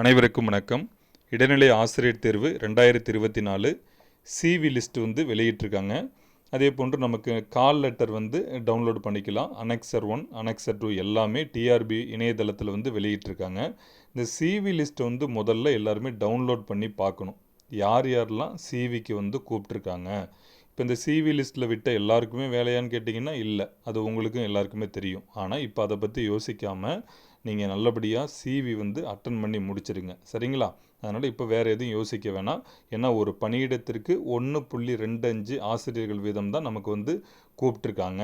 அனைவருக்கும் வணக்கம். இடைநிலை ஆசிரியர் தேர்வு ரெண்டாயிரத்தி இருபத்தி நாலு சிவி லிஸ்ட் வந்து வெளியிட்டிருக்காங்க. அதே போன்று நமக்கு கால் லெட்டர் வந்து டவுன்லோட் பண்ணிக்கலாம். அனெக்சர் ஒன் அனெக்சர் டூ எல்லாமே டிஆர்பி இணையதளத்தில் வந்து வெளியிட்டிருக்காங்க. இந்த சிவி லிஸ்ட்டை வந்து முதல்ல எல்லாருமே டவுன்லோட் பண்ணி பார்க்கணும். யார் யாரெல்லாம் சிவிக்கு வந்து கூப்பிட்ருக்காங்க இப்போ இந்த சிவி லிஸ்ட்டில் விட்ட எல்லாருக்குமே வேலையான்னு கேட்டிங்கன்னா இல்லை. அது உங்களுக்கும் எல்லாருக்குமே தெரியும். ஆனால் இப்போ அதை பற்றி யோசிக்காமல் நீங்கள் நல்லபடியாக சிவி வந்து அட்டன் பண்ணி முடிச்சிருங்க. சரிங்களா? அதனால் இப்போ வேறு எதுவும் யோசிக்க வேணாம். ஏன்னா ஒரு பணியிடத்திற்கு ஒன்று புள்ளி ரெண்டு அஞ்சு ஆசிரியர்கள் வீதம் தான் நமக்கு வந்து கூப்பிட்ருக்காங்க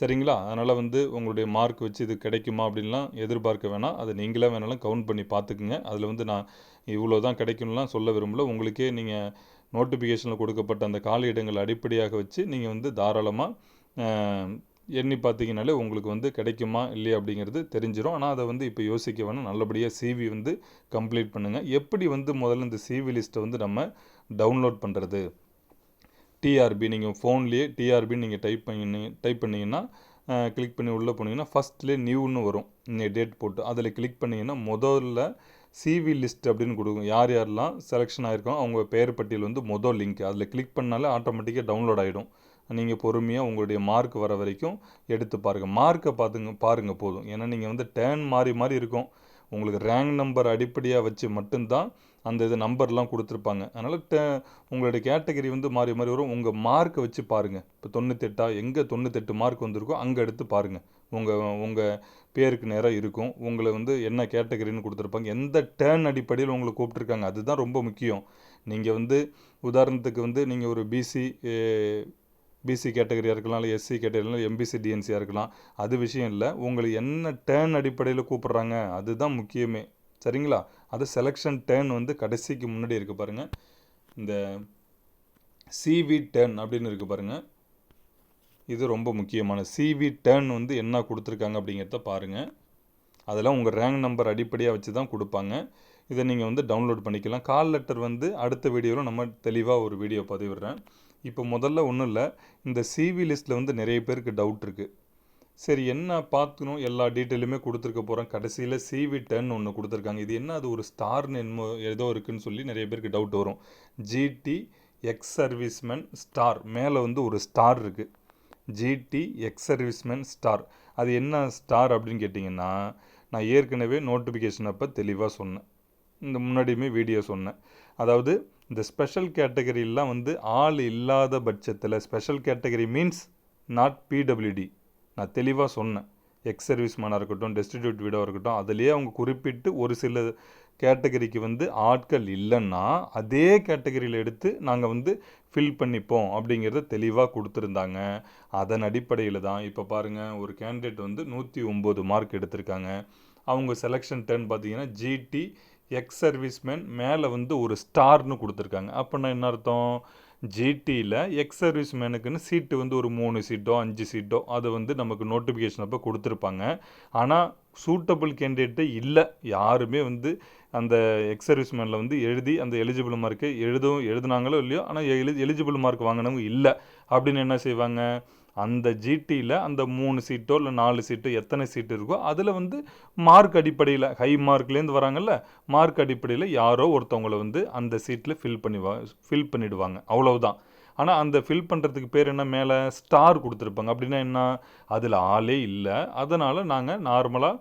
சரிங்களா? அதனால் வந்து உங்களுடைய மார்க் வச்சு இது கிடைக்குமா அப்படின்லாம் எதிர்பார்க்க வேணாம். அதை நீங்களே வேணாலும் கவுண்ட் பண்ணி பார்த்துக்குங்க. அதில் வந்து நான் இவ்வளோ தான் கிடைக்கும்லாம் சொல்ல விரும்பல. உங்களுக்கே நீங்கள் நோட்டிஃபிகேஷனில் கொடுக்கப்பட்ட அந்த கால இடங்களை அடிப்படையாக வச்சு நீங்கள் வந்து தாராளமாக எண்ணி பார்த்தீங்கனாலே உங்களுக்கு வந்து கிடைக்குமா இல்லையா அப்படிங்கிறது தெரிஞ்சிடும் ஆனால் அதை வந்து இப்போ யோசிக்க வேணும். நல்லபடியாக சிவி வந்து கம்ப்ளீட் பண்ணுங்கள் எப்படி வந்து முதல்ல இந்த சிவி லிஸ்ட்டை வந்து நம்ம டவுன்லோட் பண்ணுறது டிஆர்பி நீங்கள் ஃபோன்லேயே டிஆர்பின்னு நீங்கள் டைப் பண்ணி டைப் பண்ணிங்கன்னா கிளிக் பண்ணி உள்ளே போனீங்கன்னா ஃபஸ்ட்லேயே நியூன்னு வரும். நீங்கள் டேட் போட்டு. அதில் கிளிக் பண்ணிங்கன்னா முதல்ல சிவி லிஸ்ட் அப்படின்னு கொடுக்கும் யார் யாரெல்லாம் செலெக்ஷன் ஆகிருக்கோம் அவங்க பெயர் பட்டியல் வந்து மொதல் லிங்க் அதில் கிளிக் பண்ணாலே ஆட்டோமேட்டிக்காக டவுன்லோட் ஆகிடும் நீங்கள் பொறுமையாக உங்களுடைய மார்க் வர வரைக்கும் எடுத்து பாருங்கள் மார்க்கை பார்த்துங்க பாருங்கள் போதும். ஏன்னா நீங்கள் வந்து டேர்ன் மாறி மாறி இருக்கும். உங்களுக்கு ரேங்க் நம்பர் அடிப்படையாக வச்சு மட்டும்தான் அந்த இது நம்பர்லாம் கொடுத்துருப்பாங்க. அதனால் டே உங்களுடைய கேட்டகரி வந்து மாறி மாறி வரும். உங்கள் மார்க்கை வச்சு பாருங்கள் இப்போ தொண்ணூத்தெட்டா எங்கே தொண்ணூத்தெட்டு மார்க் வந்திருக்கோ அங்கே எடுத்து பாருங்கள் உங்கள் உங்கள் பேருக்கு நேராக இருக்கும். உங்களை வந்து என்ன கேட்டகரின்னு கொடுத்துருப்பாங்க. எந்த டேர்ன் அடிப்படையில் உங்களை கூப்பிட்ருக்காங்க அதுதான் ரொம்ப முக்கியம். நீங்கள் வந்து உதாரணத்துக்கு வந்து நீங்கள் ஒரு பிசி பிசி கேட்டகரியாக இருக்கலாம் இல்லை எஸ்சி கேட்டகரியில் எம்பிசி டிஎன்சியாக இருக்கலாம் அது விஷயம் இல்லை. உங்களை என்ன டேர்ன் அடிப்படையில் கூப்பிட்றாங்க அதுதான் முக்கியமே. சரிங்களா? அது செலெக்ஷன் டேர்ன் வந்து கடைசிக்கு முன்னாடி இருக்குது பாருங்கள் இந்த சிவி டேர்ன் அப்படின்னு இருக்குது பாருங்கள் இது ரொம்ப முக்கியமான சிவி டேர்ன் வந்து என்ன கொடுத்துருக்காங்க அப்படிங்கிறத பாருங்கள் அதெல்லாம் உங்கள் ரேங்க் நம்பர் அடிப்படையாக வச்சு தான் கொடுப்பாங்க. இதை நீங்கள் வந்து டவுன்லோட் பண்ணிக்கலாம். கால் லெட்டர் வந்து அடுத்த வீடியோவில் நம்ம தெளிவாக ஒரு வீடியோ பதிவிடுறேன். இப்போ முதல்ல ஒன்றும் இல்லை இந்த சிவி லிஸ்ட்டில் வந்து நிறைய பேருக்கு டவுட் இருக்குது சரி என்ன பார்த்துக்கணும் எல்லா டீட்டெயிலுமே கொடுத்துருக்க போகிறோம் கடைசியில் சிவி டென் ஒன்று கொடுத்துருக்காங்க. இது என்ன அது ஒரு ஸ்டார்னு என்னமோ ஏதோ இருக்குன்னு சொல்லி நிறைய பேருக்கு டவுட் வரும். ஜிடி எக்ஸ் சர்வீஸ்மேன் ஸ்டார் மேலே வந்து ஒரு ஸ்டார் இருக்குது ஜிடி எக்ஸ் சர்வீஸ்மேன் ஸ்டார் அது என்ன ஸ்டார் அப்படின்னு கேட்டிங்கன்னா நான் ஏற்கனவே நோட்டிஃபிகேஷன் அப்போ தெளிவாக சொன்னேன். இந்த முன்னாடியுமே வீடியோ சொன்னேன். அதாவது இந்த ஸ்பெஷல் கேட்டகரிலாம் வந்து ஆள் இல்லாத பட்சத்தில் special category means not PWD நான் தெளிவாக சொன்னேன். எக்ஸ் சர்வீஸ்மேனாக இருக்கட்டும் டெஸ்டிடியூட் வீடாக இருக்கட்டும் அதுலேயே அவங்க குறிப்பிட்டு ஒரு சில கேட்டகரிக்கு வந்து ஆட்கள் இல்லைன்னா அதே கேட்டகரியில் எடுத்து நாங்கள் வந்து ஃபில் பண்ணிப்போம் அப்படிங்கிறத தெளிவாக கொடுத்துருந்தாங்க. அதன் அடிப்படையில் தான் இப்போ பாருங்கள் ஒரு கேண்டிடேட் வந்து நூற்றி ஒம்பது மார்க் எடுத்திருக்காங்க. அவங்க செலெக்ஷன் டென் பார்த்தீங்கன்னா ஜிடி எக்ஸ் சர்வீஸ்மேன் மேலே வந்து ஒரு ஸ்டார்னு கொடுத்துருக்காங்க. அப்படின்னா என்ன அர்த்தம்? ஜிடியில் எக்ஸ் சர்வீஸ் மேனுக்குன்னு சீட்டு வந்து ஒரு மூணு சீட்டோ அஞ்சு சீட்டோ அதை வந்து நமக்கு நோட்டிஃபிகேஷன் அப்போ கொடுத்துருப்பாங்க. ஆனால் சூட்டபிள் கேண்டிடேட்டு இல்லை. யாருமே வந்து அந்த எக்ஸ் சர்வீஸ் மேனில் வந்து எழுதி அந்த எலிஜிபிள் மார்க்கை எழுதவும் எழுதுனாங்களோ இல்லையோ ஆனால் எலி எலிஜிபிள் மார்க் வாங்கினவங்க இல்லை. அப்படின்னு என்ன செய்வாங்க? அந்த ஜிடியில் அந்த மூணு சீட்டோ இல்லை நாலு சீட்டோ எத்தனை சீட்டு இருக்கோ அதில் வந்து மார்க் அடிப்படையில் ஹை மார்க்லேருந்து வராங்கல்ல மார்க் அடிப்படையில் யாரோ ஒருத்தவங்களை வந்து அந்த சீட்டில் ஃபில் பண்ணி ஃபில் பண்ணிவிடுவாங்க அவ்வளவுதான். ஆனால் அந்த ஃபில் பண்ணுறதுக்கு பேர் என்ன? மேலே ஸ்டார் கொடுத்துருப்பாங்க. அப்படின்னா என்ன? அதில் ஆளே இல்லை. அதனால் நாங்கள் நார்மலாக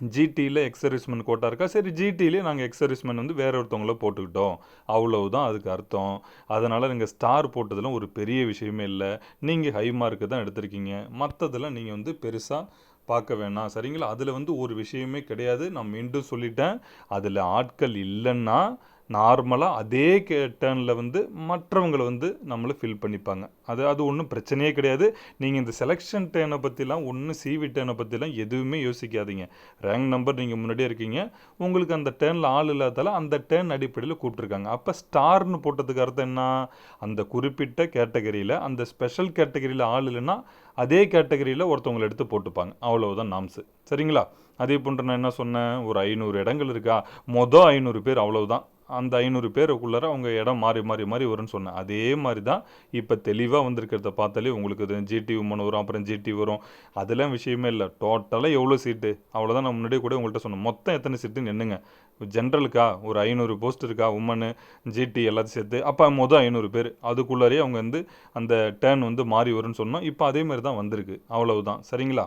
ஜிடியில் எக்ஸ் சர்வீஸ்மேன் கோட்டா இருக்கா? சரி ஜிடியிலே நாங்கள் எக்ஸ் சர்வீஸ்மேன் வந்து வேற ஒருத்தவங்கள போட்டுக்கிட்டோம். அவ்வளவுதான் அதுக்கு அர்த்தம். அதனால் நீங்கள் ஸ்டார் போட்டதெல்லாம் ஒரு பெரிய விஷயமே இல்லை. நீங்கள் ஹை மார்க்கு தான் எடுத்திருக்கீங்க. மற்றதெல்லாம் நீங்கள் வந்து பெருசாக பார்க்க வேணாம். சரிங்களா? அதில் வந்து ஒரு விஷயமே கிடையாது. நான் மீண்டும் சொல்லிட்டேன். அதில் ஆட்கள் இல்லைன்னா நார்மலாக அதே கே டேர்னில் வந்து மற்றவங்களை வந்து நம்மளை ஃபில் பண்ணிப்பாங்க. அது அது ஒன்றும் பிரச்சனையே கிடையாது. நீங்கள் இந்த செலெக்ஷன் டேனை பற்றிலாம் ஒன்றும் சிவி டேனை பற்றிலாம் எதுவுமே யோசிக்காதீங்க. ரேங்க் நம்பர் நீங்கள் முன்னாடியே இருக்கீங்க. உங்களுக்கு அந்த டேர்னில் ஆள் இல்லாதால அந்த டேர்ன் அடிப்படையில் கூப்பிட்ருக்காங்க அப்போ ஸ்டார்னு போட்டதுக்கு அர்த்தம் என்ன? அந்த குறிப்பிட்ட கேட்டகரியில் அந்த ஸ்பெஷல் கேட்டகரியில் ஆள் இல்லைன்னா அதே கேட்டகரியில் ஒருத்தவங்களை எடுத்து போட்டுப்பாங்க. அவ்வளவுதான் நாம்ஸு சரிங்களா? அதே போன்று நான் என்ன சொன்னேன்? ஒரு ஐநூறு இடங்கள் இருக்கா? மொதல் ஐநூறு பேர் அவ்வளவுதான். அந்த ஐநூறு பேருக்குள்ளார அவங்க இடம் மாறி மாறி மாறி வரும்னு சொன்னேன். அதே மாதிரி தான் இப்போ தெளிவாக வந்திருக்கிறத பார்த்தாலே உங்களுக்கு ஜிடி உமன் வரும் அப்புறம் ஜிடி வரும். அதெல்லாம் விஷயமே இல்லை. டோட்டலாக எவ்வளோ சீட்டு அவ்வளோதான் நான் முன்னாடியே கூட உங்கள்கிட்ட சொன்னேன். மொத்தம் எத்தனை சீட்டுன்னு என்னங்க ஜென்ரலுக்கா ஒரு ஐநூறு போஸ்ட் இருக்கா? உமனு ஜிடி எல்லாத்தையும் சேர்த்து. அப்போ மொதல் ஐநூறு பேர். அதுக்குள்ளாரே அவங்க வந்து அந்த டேர்ன் வந்து மாறி வரும்னு சொன்னோம். இப்போ அதே மாதிரி தான் வந்திருக்கு. அவ்வளவுதான். சரிங்களா?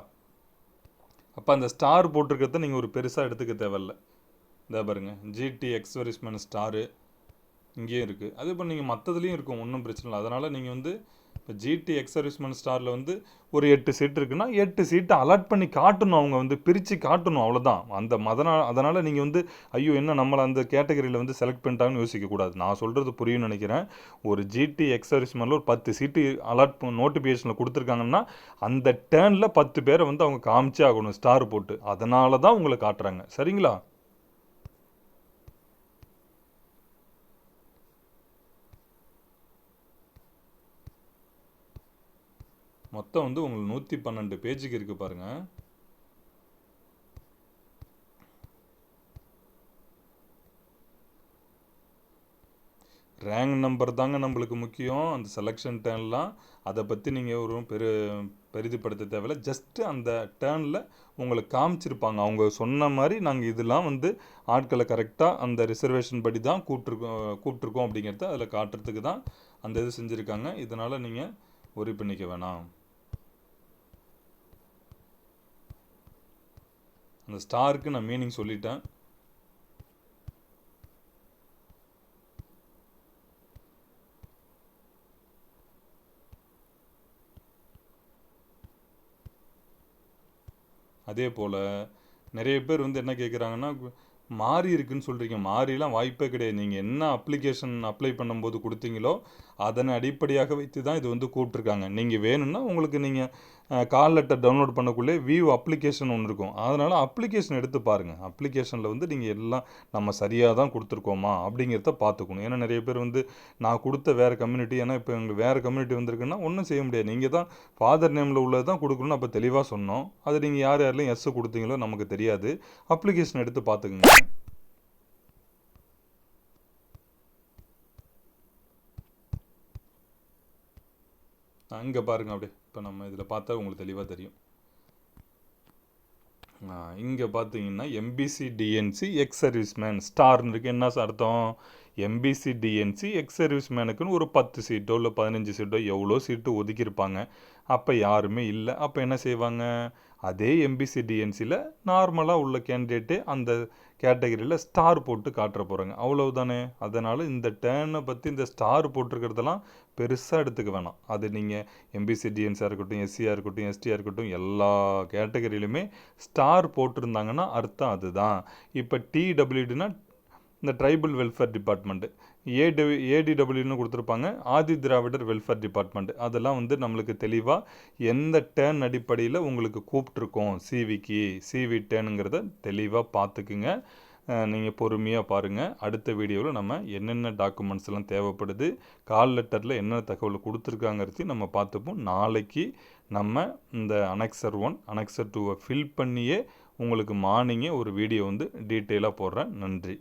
அப்போ அந்த ஸ்டார் போட்டிருக்கிறத நீங்கள் ஒரு பெருசாக எடுத்துக்க தேவையில்ல. இதாக பாருங்கள் ஜிடி எக்ஸ்வரிஸ்மெண்ட் ஸ்டாரு இங்கேயும் இருக்குது அதே போல் நீங்கள் மற்றதுலேயும் இருக்கும். ஒன்றும் பிரச்சனை இல்லை. அதனால் நீங்கள் வந்து இப்போ ஜிடி எக்ஸர்விஸ்மெண்ட் ஸ்டாரில் வந்து ஒரு எட்டு சீட் இருக்குன்னா எட்டு சீட்டை அலாட் பண்ணி காட்டணும் அவங்க வந்து. பிரித்து காட்டணும் அவ்வளோதான் அந்த அதனால் அதனால் நீங்கள் வந்து ஐயோ என்ன நம்மளை அந்த கேட்டகரியில் வந்து செலக்ட் பண்ணிட்டாங்கன்னு யோசிக்கக்கூடாது நான் சொல்கிறது புரியும்னு நினைக்கிறேன். ஒரு ஜிடி எக்ஸர்விஸ்மெண்ட்டில் ஒரு பத்து சீட்டு அலாட் நோட்டிஃபிகேஷனில் கொடுத்துருக்காங்கன்னா அந்த டேர்னில் பத்து பேரை வந்து அவங்க காமிச்சே ஆகணும். ஸ்டார் போட்டு. அதனால தான் உங்களை காட்டுறாங்க. சரிங்களா? மொத்தம் வந்து உங்களுக்கு நூற்றி பன்னெண்டு பேஜுக்கு இருக்குது பாருங்கள் ரேங்க் நம்பர் தாங்க நம்மளுக்கு முக்கியம். அந்த செலெக்ஷன் டேர்ன்லாம் அதை பற்றி நீங்கள் ஒரு பெரு பெரிதுபடுத்த தேவையில்ல. ஜஸ்ட்டு அந்த டேர்னில் உங்களுக்கு காமிச்சிருப்பாங்க. அவங்க சொன்ன மாதிரி நாங்கள் இதெல்லாம் வந்து ஆட்களை கரெக்டாக அந்த ரிசர்வேஷன் படி தான் கூப்பிட்ருக்கோம் கூப்பிட்ருக்கோம் அப்படிங்கிறத அதில் காட்டுறதுக்கு தான் அந்த இது செஞ்சுருக்காங்க. இதனால் நீங்கள் ஒரி பண்ணிக்க வேணாம். அந்த ஸ்டாருக்கு நான் மீனிங் சொல்லிட்டேன். அதே போல் நிறைய பேர் வந்து என்ன கேட்குறாங்கன்னா மாறி இருக்குன்னு சொல்கிறீங்க மாறிலாம் வாய்ப்பே கிடையாது. நீங்கள் என்ன அப்ளிகேஷன் அப்ளை பண்ணும்போது கொடுத்தீங்களோ அதனை அடிப்படையாக வைத்து தான் இது வந்து கூப்பிட்ருக்காங்க நீங்கள் வேணும்னா உங்களுக்கு நீங்கள் கால் லெட்டர் டவுன்லோட் பண்ணக்குள்ளே வியூ அப்ளிகேஷன் ஒன்று இருக்கும். அதனால் அப்ளிகேஷன் எடுத்து பாருங்கள் அப்ளிகேஷனில் வந்து நீங்கள் எல்லாம் நம்ம சரியாக தான் கொடுத்துருக்கோமா அப்படிங்கிறத பார்த்துக்கணும். ஏன்னா நிறைய பேர் வந்து நான் கொடுத்த வேறு கம்யூனிட்டி ஏன்னா இப்போ எங்களுக்கு வேறு கம்யூனிட்டி வந்திருக்குன்னா ஒன்றும் செய்ய முடியாது. நீங்கள் தான் ஃபாதர் நேமில் உள்ளது தான் கொடுக்கணும்னு அப்போ தெளிவாக சொன்னோம். அது நீங்கள் யார் யாரெல்லாம் எஸ் கொடுத்தீங்களோ நமக்கு தெரியாது. அப்ளிகேஷன் எடுத்து பார்த்துக்குங்க. இங்கே பாருங்கள் அப்படியே. இப்போ நம்ம இதில் பார்த்தா உங்களுக்கு தெளிவாக தெரியும். இங்கே பார்த்தீங்கன்னா எம்பிசி டிஎன்சி எக்ஸ் சர்வீஸ்மேன் ஸ்டார்னு இருக்குது என்ன அர்த்தம்? எம்பிசி டிஎன்சி எக்ஸ் சர்வீஸ்மேனுக்குன்னு ஒரு பத்து சீட்டோ இல்லை பதினஞ்சு சீட்டோ எவ்வளோ சீட்டு ஒதுக்கியிருப்பாங்க. அப்போ யாருமே இல்லை. அப்போ என்ன செய்வாங்க? அதே எம்பிசி டிஎன்சியில் நார்மலாக உள்ள கேண்டிடேட்டு அந்த கேட்டகரியில் ஸ்டார் போட்டு காட்டுற போகிறாங்க அவ்வளவு தானே அதனால் இந்த டேர்னை பற்றி இந்த ஸ்டார் போட்டிருக்கிறதெல்லாம் பெருசாக எடுத்துக்க வேணாம். அது நீங்கள் எம்பிசிடிஎன்சியாக இருக்கட்டும் எஸ்சியாக இருக்கட்டும் எஸ்டியாக இருக்கட்டும் எல்லா கேட்டகரியிலுமே ஸ்டார் போட்டிருந்தாங்கன்னா அர்த்தம் அதுதான். இப்போ டிடபிள்யூடினா இந்த ட்ரைபல் வெல்ஃபேர் டிபார்ட்மெண்ட்டு ஏடபிள்யூ ஏடிடபிள்யூன்னு கொடுத்துருப்பாங்க. ஆதி திராவிடர் வெல்ஃபேர் டிபார்ட்மெண்ட் அதெல்லாம் வந்து நம்மளுக்கு தெளிவாக எந்த டேர்ன் அடிப்படையில் உங்களுக்கு கூப்பிட்ருக்கோம் சிவிக்கு சிவி டேனுங்கிறத தெளிவாக பார்த்துக்குங்க. நீங்கள் பொறுமையாக பாருங்கள் அடுத்த வீடியோவில் நம்ம என்னென்ன டாக்குமெண்ட்ஸ் எல்லாம் தேவைப்படுது கால் லெட்டரில் என்னென்ன தகவல் கொடுத்துருக்காங்கிறதையும் நம்ம பார்த்துப்போம். நாளைக்கு நம்ம இந்த அனெக்சர் ஒன் அனெக்சர் டூவை ஃபில் பண்ணியே உங்களுக்கு மார்னிங்கே ஒரு வீடியோ வந்து டீட்டெயிலாக போடுறேன். நன்றி.